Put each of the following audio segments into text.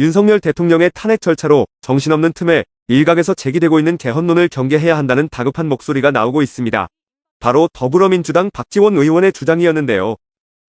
윤석열 대통령의 탄핵 절차로 정신없는 틈에 일각에서 제기되고 있는 개헌론을 경계해야 한다는 다급한 목소리가 나오고 있습니다. 바로 더불어민주당 박지원 의원의 주장이었는데요.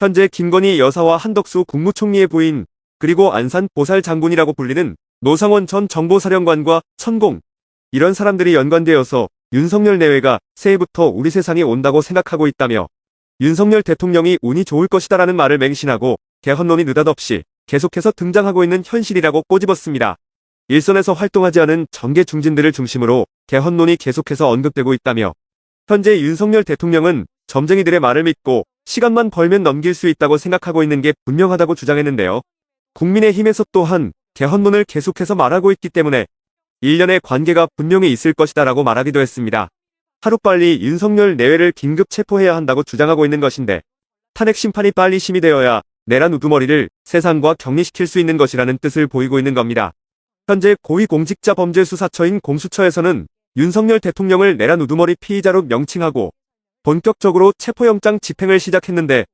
현재 김건희 여사와 한덕수 국무총리의 부인 그리고 안산 보살 장군이라고 불리는 노상원 전 정보사령관과 천공 이런 사람들이 연관되어서 윤석열 내외가 새해부터 우리 세상에 온다고 생각하고 있다며 윤석열 대통령이 운이 좋을 것이다라는 말을 맹신하고 개헌론이 느닷없이 계속해서 등장하고 있는 현실이라고 꼬집었습니다. 일선에서 활동하지 않은 정계 중진들을 중심으로 개헌론이 계속해서 언급되고 있다며 현재 윤석열 대통령은 점쟁이들의 말을 믿고 시간만 벌면 넘길 수 있다고 생각하고 있는 게 분명하다고 주장했는데요. 국민의힘에서 또한 개헌론을 계속해서 말하고 있기 때문에 일련의 관계가 분명히 있을 것이다라고 말하기도 했습니다. 하루빨리 윤석열 내외를 긴급 체포해야 한다고 주장하고 있는 것인데 탄핵 심판이 빨리 심의되어야 내란 우두머리를 세상과 격리시킬 수 있는 것이라는 뜻을 보이고 있는 겁니다. 현재 고위공직자 범죄수사처인 공수처에서는 윤석열 대통령을 내란 우두머리 피의자로 명칭하고 본격적으로 체포영장 집행을 시작했는데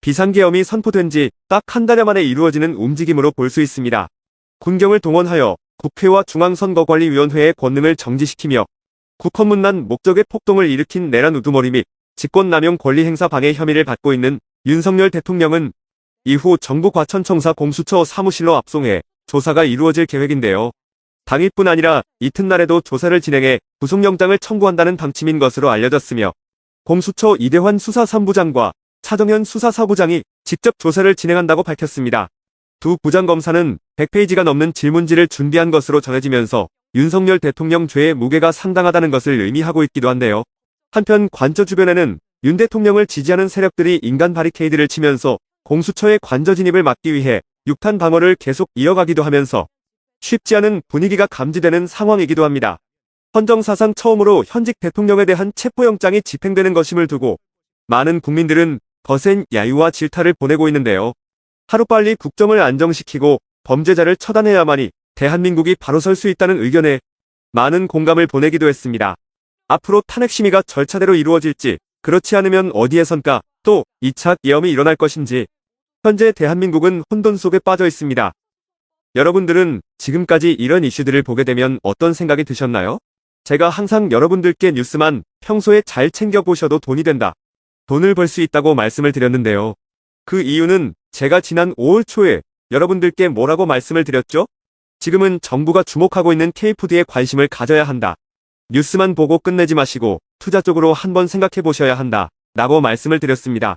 비상계엄이 선포된 지 딱 한달 만에 이루어지는 움직임으로 볼 수 있습니다. 군경을 동원하여 국회와 중앙선거관리위원회의 권능을 정지시키며 국헌문난 목적의 폭동을 일으킨 내란 우두머리 및 직권남용 권리행사 방해 혐의를 받고 있는 윤석열 대통령은 이후 정부 과천청사 공수처 사무실로 압송해 조사가 이루어질 계획인데요. 당일뿐 아니라 이튿날에도 조사를 진행해 구속영장을 청구한다는 방침인 것으로 알려졌으며 공수처 이대환 수사 3부장과 차정현 수사 4부장이 직접 조사를 진행한다고 밝혔습니다. 두 부장검사는 100페이지가 넘는 질문지를 준비한 것으로 전해지면서 윤석열 대통령 죄의 무게가 상당하다는 것을 의미하고 있기도 한데요. 한편 관저 주변에는 윤 대통령을 지지하는 세력들이 인간 바리케이드를 치면서 공수처의 관저 진입을 막기 위해 육탄 방어를 계속 이어가기도 하면서 쉽지 않은 분위기가 감지되는 상황이기도 합니다. 헌정사상 처음으로 현직 대통령에 대한 체포영장이 집행되는 것임을 두고 많은 국민들은 거센 야유와 질타를 보내고 있는데요. 하루빨리 국정을 안정시키고 범죄자를 처단해야만이 대한민국이 바로 설 수 있다는 의견에 많은 공감을 보내기도 했습니다. 앞으로 탄핵 심의가 절차대로 이루어질지 그렇지 않으면 어디에선가 또 2차 계엄이 일어날 것인지 현재 대한민국은 혼돈 속에 빠져 있습니다. 여러분들은 지금까지 이런 이슈들을 보게 되면 어떤 생각이 드셨나요? 제가 항상 여러분들께 뉴스만 평소에 잘 챙겨보셔도 돈이 된다. 돈을 벌 수 있다고 말씀을 드렸는데요. 그 이유는 제가 지난 5월 초에 여러분들께 뭐라고 말씀을 드렸죠? 지금은 정부가 주목하고 있는 K푸드에 관심을 가져야 한다. 뉴스만 보고 끝내지 마시고 투자 쪽으로 한번 생각해 보셔야 한다. 라고 말씀을 드렸습니다.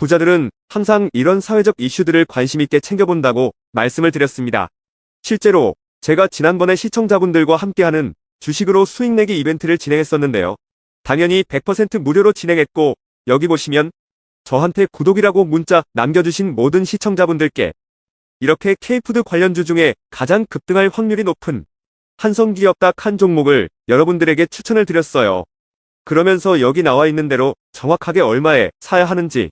부자들은 항상 이런 사회적 이슈들을 관심있게 챙겨본다고 말씀을 드렸습니다. 실제로 제가 지난번에 시청자분들과 함께하는 주식으로 수익 내기 이벤트를 진행했었는데요. 당연히 100% 무료로 진행했고 여기 보시면 저한테 구독이라고 문자 남겨주신 모든 시청자분들께 이렇게 K푸드 관련주 중에 가장 급등할 확률이 높은 한성기업 딱 한 종목을 여러분들에게 추천을 드렸어요. 그러면서 여기 나와 있는 대로 정확하게 얼마에 사야 하는지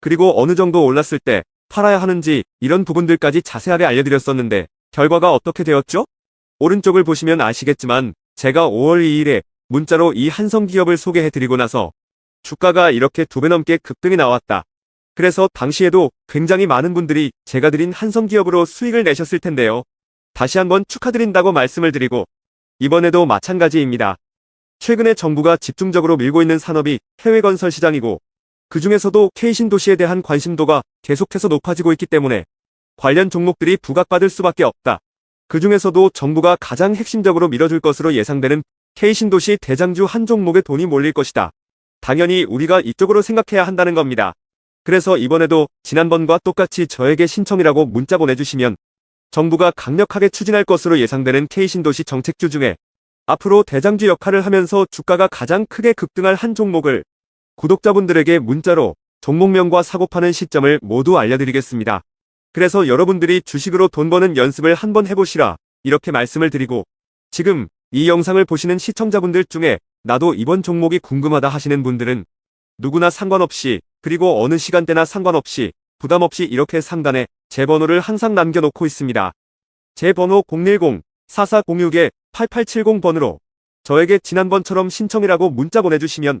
그리고 어느 정도 올랐을 때 팔아야 하는지 이런 부분들까지 자세하게 알려드렸었는데 결과가 어떻게 되었죠? 오른쪽을 보시면 아시겠지만 제가 5월 2일에 문자로 이 한성기업을 소개해드리고 나서 주가가 이렇게 두 배 넘게 급등이 나왔다. 그래서 당시에도 굉장히 많은 분들이 제가 드린 한성기업으로 수익을 내셨을 텐데요. 다시 한번 축하드린다고 말씀을 드리고 이번에도 마찬가지입니다. 최근에 정부가 집중적으로 밀고 있는 산업이 해외 건설 시장이고 그 중에서도 K신도시에 대한 관심도가 계속해서 높아지고 있기 때문에 관련 종목들이 부각받을 수밖에 없다. 그 중에서도 정부가 가장 핵심적으로 밀어줄 것으로 예상되는 K신도시 대장주 한 종목에 돈이 몰릴 것이다. 당연히 우리가 이쪽으로 생각해야 한다는 겁니다. 그래서 이번에도 지난번과 똑같이 저에게 신청이라고 문자 보내주시면 정부가 강력하게 추진할 것으로 예상되는 K신도시 정책주 중에 앞으로 대장주 역할을 하면서 주가가 가장 크게 급등할 한 종목을 구독자분들에게 문자로 종목명과 사고 파는 시점을 모두 알려드리겠습니다. 그래서 여러분들이 주식으로 돈 버는 연습을 한번 해보시라 이렇게 말씀을 드리고 지금 이 영상을 보시는 시청자분들 중에 나도 이번 종목이 궁금하다 하시는 분들은 누구나 상관없이 그리고 어느 시간대나 상관없이 부담 없이 이렇게 상단에 제 번호를 항상 남겨놓고 있습니다. 제 번호 010-4406-8870번으로 저에게 지난번처럼 신청이라고 문자 보내주시면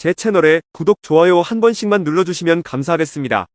제 채널에 구독, 좋아요 한 번씩만 눌러주시면 감사하겠습니다.